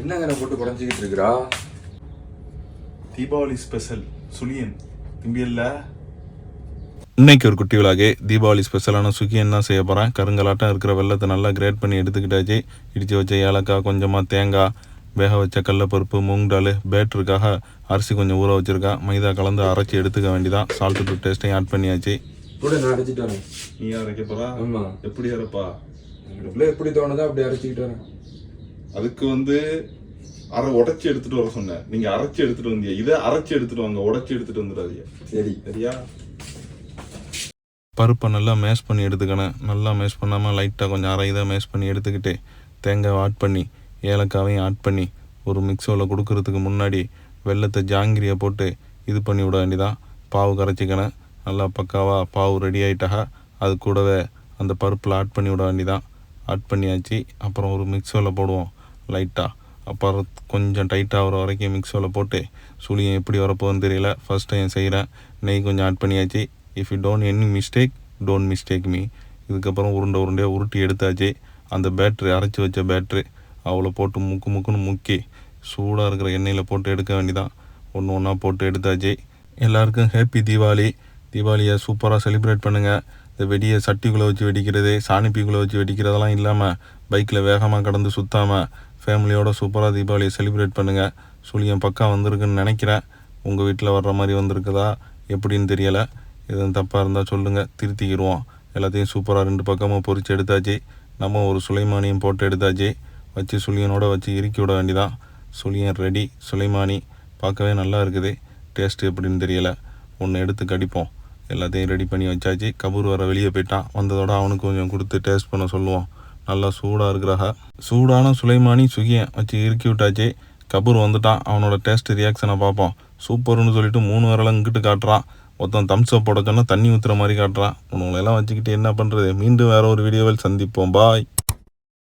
என்னங்க போட்டு குறைஞ்சிக்கிட்டு இருக்கிறா? தீபாவளி ஸ்பெஷல் சுழியன் திம்பியல்ல? இன்னைக்கு ஒரு குட்டி விழாகே தீபாவளி ஸ்பெஷலான சுக்கி என்ன செய்ய போகிறேன் கருங்கலாட்டம் இருக்கிற வெள்ளத்தை நல்லா கிரேட் பண்ணி எடுத்துக்கிட்டாச்சு. இடித்து வச்ச ஏலக்காய் கொஞ்சமாக தேங்காய் வேக வச்ச கடலப்பருப்பு மூங் டால் பேட்டருக்காக அரிசி கொஞ்சம் ஊற வச்சுருக்கேன் மைதா கலந்து அரைச்சி எடுத்துக்க வேண்டியதான் சால்ட்டு டு டேஸ்ட்டையும் ஆட் பண்ணியாச்சு. கூட நான் அரைச்சிட்டு வரேன் நீ அரைக்க போறா? ஆமா. எப்படி அரைப்பா? எப்படி தோணுதோ அப்படி அரைச்சிக்கிட்டு வரேன். அதுக்கு வந்து அரை உடைச்சி எடுத்துட்டு வர சொன்னேன். நீங்க அரைச்சி எடுத்துட்டு வந்தீங்க. இதை அரைச்சி எடுத்துட்டு வாங்க. உடைச்சி எடுத்துட்டு வந்துடாதீங்க. சரி. சரியா? பருப்பை நல்லா மேஷ் பண்ணி எடுத்துக்கணும். நல்லா மேஷ் பண்ணாமல் லைட்டாக கொஞ்சம் அரை இதாக மேஷ் பண்ணி எடுத்துக்கிட்டு தேங்காய் ஆட் பண்ணி ஏலக்காவையும் ஆட் பண்ணி ஒரு மிக்ஸோவில் கொடுக்கறதுக்கு முன்னாடி வெள்ளத்தை ஜாங்கிரியை போட்டு இது பண்ணி விட வேண்டியதான் பாவு கரைச்சிக்கணும். நல்லா பக்காவாக பாவு ரெடி ஆகிட்டாக அது கூடவே அந்த பருப்பில் ஆட் பண்ணி விட வேண்டியதான் ஆட் பண்ணியாச்சு. அப்புறம் ஒரு மிக்ஸோவில் போடுவோம். லைட்டாக அப்புறம் கொஞ்சம் டைட்டாக வர வரைக்கும் மிக்ஸோவில் போட்டு சுழியம் எப்படி வரப்போகுதுன்னு தெரியல. ஃபஸ்ட் டைம் செய்கிறேன் நெய் கொஞ்சம் ஆட் பண்ணியாச்சு. If you don't any mistake don't mistake me இதுக்கப்புறம் உருண்டை உருண்டையாக உருட்டி எடுத்தாச்சு. அந்த பேட்ரி அரைச்சி வச்ச பேட்ரி அவ்வளோ போட்டு முக்கு முக்குன்னு முக்கி சூடாக இருக்கிற எண்ணெயில் போட்டு எடுக்க வேண்டிதான். ஒன்று ஒன்றா போட்டு எடுத்தாச்சு. எல்லாருக்கும் ஹேப்பி தீபாவளி. தீபாவளியை சூப்பராக செலிப்ரேட் பண்ணுங்கள் இந்த வெடியை சட்டிக்குள்ளே வச்சு வெடிக்கிறது சாணிப்பிக்குள்ளே வச்சு வெடிக்கிறதெல்லாம் இல்லாமல் பைக்கில் வேகமாக கடந்து சுற்றாமல் ஃபேமிலியோடு சூப்பராக தீபாவளியை செலிப்ரேட் பண்ணுங்கள் சுழியம் பக்கம் வந்திருக்குன்னு நினைக்கிறேன். உங்கள் வீட்டில் வர்ற மாதிரி வந்திருக்குதா? எப்படின்னு தெரியலை. எதுவும் தப்பாக இருந்தால் சொல்லுங்கள் திருத்திக்கிடுவோம் எல்லாத்தையும் சூப்பராக ரெண்டு பக்கமும் பொறிச்சு எடுத்தாச்சு. நம்ம ஒரு சுலைமானியும் போட்டு எடுத்தாச்சு. வச்சு சுழியனோட வச்சு இறுக்கி விட வேண்டிதான். சுழியன் ரெடி சுலைமானி பார்க்கவே நல்லா இருக்குது. டேஸ்ட்டு எப்படின்னு தெரியலை. ஒன்று எடுத்து கடிப்போம். எல்லாத்தையும் ரெடி பண்ணி வச்சாச்சு. கபூர் வர வெளியே போயிட்டான். வந்ததோட அவனுக்கு கொஞ்சம் கொடுத்து டேஸ்ட் பண்ண சொல்லுவோம். நல்லா சூடாக இருக்கிறாக. சூடான சுலைமானி சுகியன் வச்சு இறுக்கி விட்டாச்சு. கபூர் வந்துட்டான். அவனோட டேஸ்ட் ரியாக்ஷனை பார்ப்போம். சூப்பர்னு சொல்லிட்டு மூணு விரலாம் இங்கிட்டு காட்டுறான். ஒருத்தன் தம்ஸ் அப் போட சொன்னால் தண்ணி ஊற்றுற மாதிரி காட்டுறான். உனங்களெல்லாம் வச்சுக்கிட்டு என்ன பண்ணுறது மீண்டும் வேறு ஒரு வீடியோவில் சந்திப்போம். பாய்